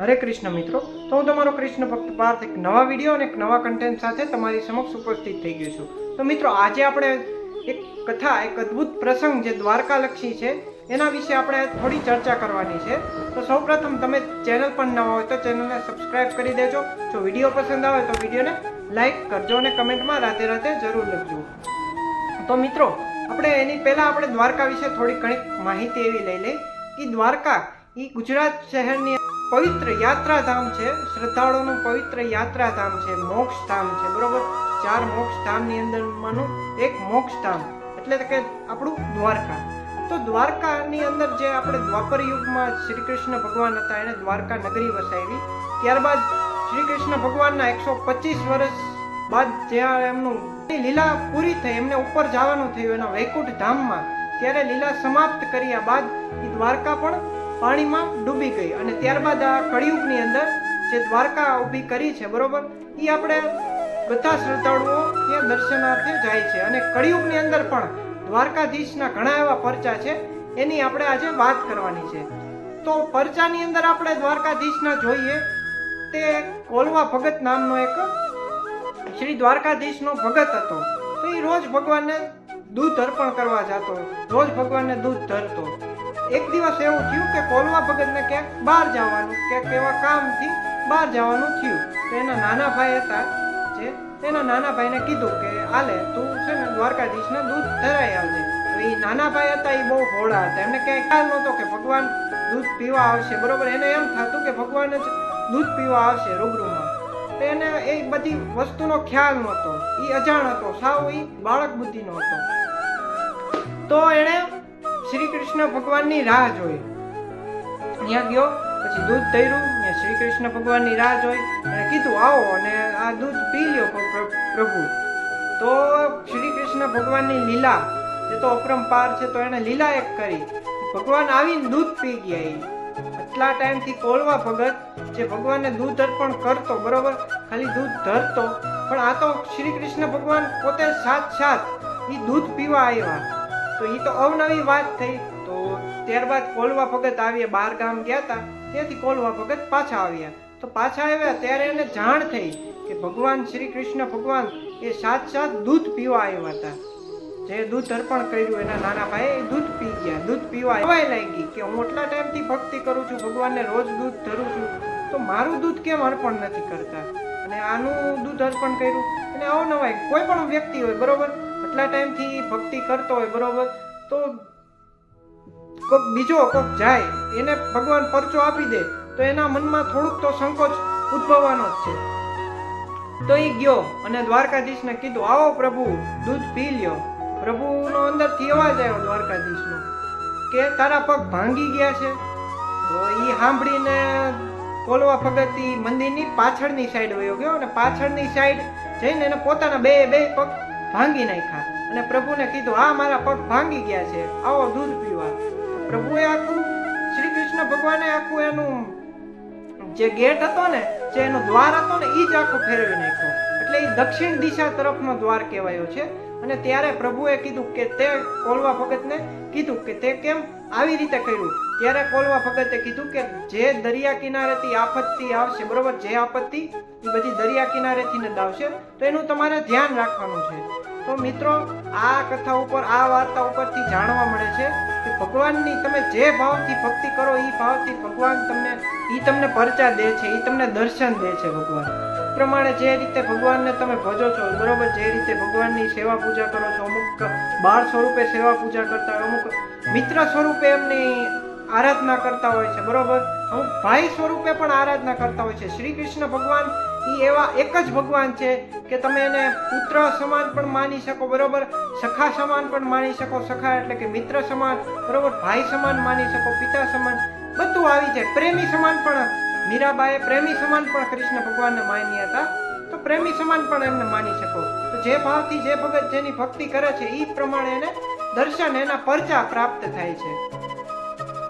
હરે કૃષ્ણ મિત્રો, તો હું તમારો કૃષ્ણ ભક્ત પાર્થ એક નવા વીડિયો અને એક નવા કન્ટેન્ટ સાથે તમારી સમક્ષ ઉપસ્થિત થઈ ગયો છું. તો મિત્રો, આજે આપણે એક કથા, એક અદ્ભુત પ્રસંગ જે દ્વારકાલક્ષી છે, એના વિશે આપણે થોડી ચર્ચા કરવાની છે. તો સૌપ્રથમ તમે ચેનલ પણ નવા હોય તો ચેનલને સબસ્ક્રાઇબ કરી દેજો. જો વીડિયો પસંદ આવે તો વિડીયોને લાઈક કરજો અને કમેન્ટમાં રાતે રાતે જરૂર લખજો. તો મિત્રો, આપણે એની પહેલા આપણે દ્વારકા વિશે થોડી ઘણી માહિતી એવી લઈ લઈ કે દ્વારકા એ ગુજરાત શહેરની પવિત્ર યાત્રાધામ છે શ્રદ્ધાળુનું પવિત્ર યાત્રાધામ છે મોક્ષ ધામ છે, બરોબર? ચાર મોક્ષ ધામની અંદરમાંનું એક મોક્ષ ધામ એટલે કે આપણું દ્વારકા. તો દ્વારકાની અંદર જે આપણે દ્વાપર યુગમાં શ્રી કૃષ્ણ ભગવાન હતા, એને દ્વારકા નગરી વસાવી. ત્યારબાદ શ્રી કૃષ્ણ ભગવાનના એકસો પચીસ વર્ષ બાદ જ્યાં એમનું લીલા પૂરી થઈ, એમને ઉપર જવાનું થયું એના વૈકુંઠ ધામમાં ત્યારે લીલા સમાપ્ત કર્યા બાદ એ દ્વારકા પણ પાણીમાં ડૂબી ગઈ અને ત્યારબાદ આ કળિયુગની અંદર જે દ્વારકા ઊભી કરી છે, બરોબર? એ આપણે બધા શ્રદ્ધાળુઓ ત્યાં દર્શનાર્થે જાય છે. અને કળિયુગની અંદર પણ દ્વારકાધીશના ઘણા એવા પરચા છે, એની આપણે આજે વાત કરવાની છે. તો પરચાની અંદર આપણે દ્વારકાધીશના જોઈએ, તે કોલવા ભગત નામનો એક શ્રી દ્વારકાધીશનો ભગત હતો. તો એ રોજ ભગવાનને દૂધ અર્પણ કરવા જતો, રોજ ભગવાનને દૂધ ધરતો. એક દિવસ એવું થયું કે કોલવા ભગતને ક્યાંક બહાર જવાનું, ક્યાંક એવા કામથી બહાર જવાનું થયું. તો એના નાના ભાઈ હતા જે એના નાના ભાઈને કીધું કે આલે તું છે ને દ્વારકાધીશને દૂધ ધરાઈ આવજે. તો એ નાના ભાઈ હતા એ બહુ ભોળા હતા. એમને ક્યાંય ખ્યાલ નહોતો કે ભગવાન દૂધ પીવા આવશે. બરોબર, એને એમ થતું કે ભગવાન જ દૂધ પીવા આવશે રૂબરૂમાં. તો એને એ બધી વસ્તુનો ખ્યાલ નહોતો. એ અજાણ હતો. સાવ એ બાળક બુદ્ધિનો હતો. તો એણે શ્રી કૃષ્ણ ભગવાનની રાહ જોઈ. ત્યાં ગયો, પછી દૂધ ધર્યું ને શ્રી કૃષ્ણ ભગવાનની રાહ જોઈ અને કીધું, આવો, અને આ દૂધ પી લ્યો પ્ર- પ્ર- પ્રભુ. તો શ્રી કૃષ્ણ ભગવાનની લીલા એ તો અપરંપાર છે, તો એણે લીલા એક કરી. ભગવાન આવીને દૂધ પી ગયા ઈ. આટલા ટાઈમથી કોલવા ભગત, જે ભગવાનને દૂધ અર્પણ કરતો, બરોબર? ખાલી દૂધ ધરતો. પણ આ તો શ્રી કૃષ્ણ ભગવાન પોતે સાત સાત એ દૂધ પીવા આવ્યા. તો એ તો અવનવી વાત થઈ. તો ત્યારબાદ કોલવા ભગત આવ્યા બાર ગામ ગયા હતા ત્યાંથી કોલવા ભગત પાછા આવ્યા. તો પાછા આવ્યા ત્યારે એને જાણ થઈ કે ભગવાન શ્રી કૃષ્ણ ભગવાન એ સાત સાત દૂધ પીવા આવ્યા હતા. જે દૂધ અર્પણ કર્યું એના નાના ભાઈ એ દૂધ પી ગયા. દૂધ પીવા એવાય લાગી કે હું એટલા ટાઈમથી ભક્તિ કરું છું, ભગવાનને રોજ દૂધ ધરું છું. તો મારું દૂધ કેમ અર્પણ નથી કરતા? અને આનું દૂધ અર્પણ કર્યું. અને અવનવાય કોઈ પણ વ્યક્તિ હોય, બરોબર? એટલા ટાઈમથી ભક્તિ કરતો હોય, બરોબર? તો કોક બીજો કોક જાય, એને ભગવાન પરચો આપી દે, તો એના મનમાં થોડુંક તો સંકોચ ઉદ્ભવવાનો જ છે. તો એ ગયો અને દ્વારકાધીશને કીધું, આવો પ્રભુ, દૂધ પી લ્યો. પ્રભુનો અંદરથી અવાજ આવ્યો દ્વારકાધીશનો કે, તારા પગ ભાંગી ગયા છે. તો એ સાંભળીને કોલવા ભગત મંદિરની પાછળની સાઈડ વયો ગયો અને પાછળની સાઈડ જઈને એને પોતાના બે બે પગ ભાંગી નાખ્યા અને પ્રભુને કીધું, આ મારા પગ ભાંગી ગયા છે, આવો દૂધ પીવા. પ્રભુએ આખું, શ્રી કૃષ્ણ ભગવાને આખું એનું જે ગેટ હતો ને, જે એનો દ્વાર હતો ને એ જ આખું ફેરવી નાખ્યો. એટલે એ દક્ષિણ દિશા તરફનો દ્વાર કહેવાયો છે. અને ત્યારે પ્રભુએ કીધું કે તે કોલવા ભગતને કીધું કે તે કેમ આવી રીતે કર્યું? ત્યારે કોલવા ભગતે કીધું કે જે દરિયા કિનારેથી આપત્તિ આવશે, બરોબર? જે આપત્તિ એ બધી દરિયા કિનારેથી જ આવશે. તો એનું તમારે ધ્યાન રાખવાનું છે. તો મિત્રો, આ કથા ઉપર, આ વાર્તા ઉપરથી જાણવા મળે છે કે ભગવાનની તમે જે ભાવથી ભક્તિ કરો એ ભાવથી ભગવાન તમને એ તમને પરચા દે છે એ તમને દર્શન દે છે ભગવાન. પ્રમાણે જે રીતે ભગવાનને તમે ભજો છો, બરોબર, જે રીતે ભગવાનની સેવા પૂજા કરો છો, અમુક બાળ સ્વરૂપે સેવા પૂજા કરતા હોય, અમુક મિત્ર સ્વરૂપે એમની આરાધના કરતા હોય છે, બરોબર? અમુક ભાઈ સ્વરૂપે પણ આરાધના કરતા હોય છે. શ્રી કૃષ્ણ ભગવાન એ એવા એક જ ભગવાન છે કે તમે એને પુત્ર સમાન પણ માની શકો, બરોબર? સખા સમાન પણ માની શકો, સખા એટલે કે મિત્ર સમાન, બરોબર? ભાઈ સમાન માની શકો, પિતા સમાન, બધું આવી જાય. પ્રેમી સમાન પણ મીરાબાએ પ્રેમી સમાન પણ કૃષ્ણ ભગવાનને માન્યા હતા. તો પ્રેમી સમાન પણ એમને માની શકો. તો જે ભાવથી જે ભગત જેની ભક્તિ કરે છે એ પ્રમાણે એને દર્શન, એના પરચા પ્રાપ્ત થાય છે.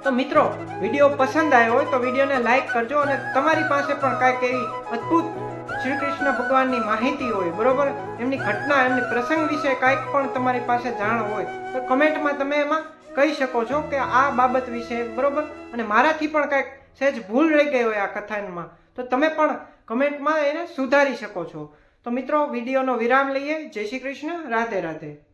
તો મિત્રો, વીડિયો પસંદ આવ્યો હોય તો વિડીયોને લાઈક કરજો અને તમારી પાસે પણ કાંઈક એવી અદ્ભુત શ્રી કૃષ્ણ ભગવાનની માહિતી હોય, બરોબર? એમની ઘટના, એમની પ્રસંગ વિશે કાંઈક પણ તમારી પાસે જાણ હોય, તો કમેન્ટમાં તમે એમાં કહી શકો છો કે આ બાબત વિશે, બરોબર? અને મારાથી પણ કાંઈક સહેજ ભૂલ રહી ગઈ હોય આ કથાનમાં. તો તમે પણ કમેન્ટમાં એને સુધારી શકો છો. તો મિત્રો, વિડીયોનો વિરામ લઈએ. જય શ્રી કૃષ્ણ. રાધે રાધે.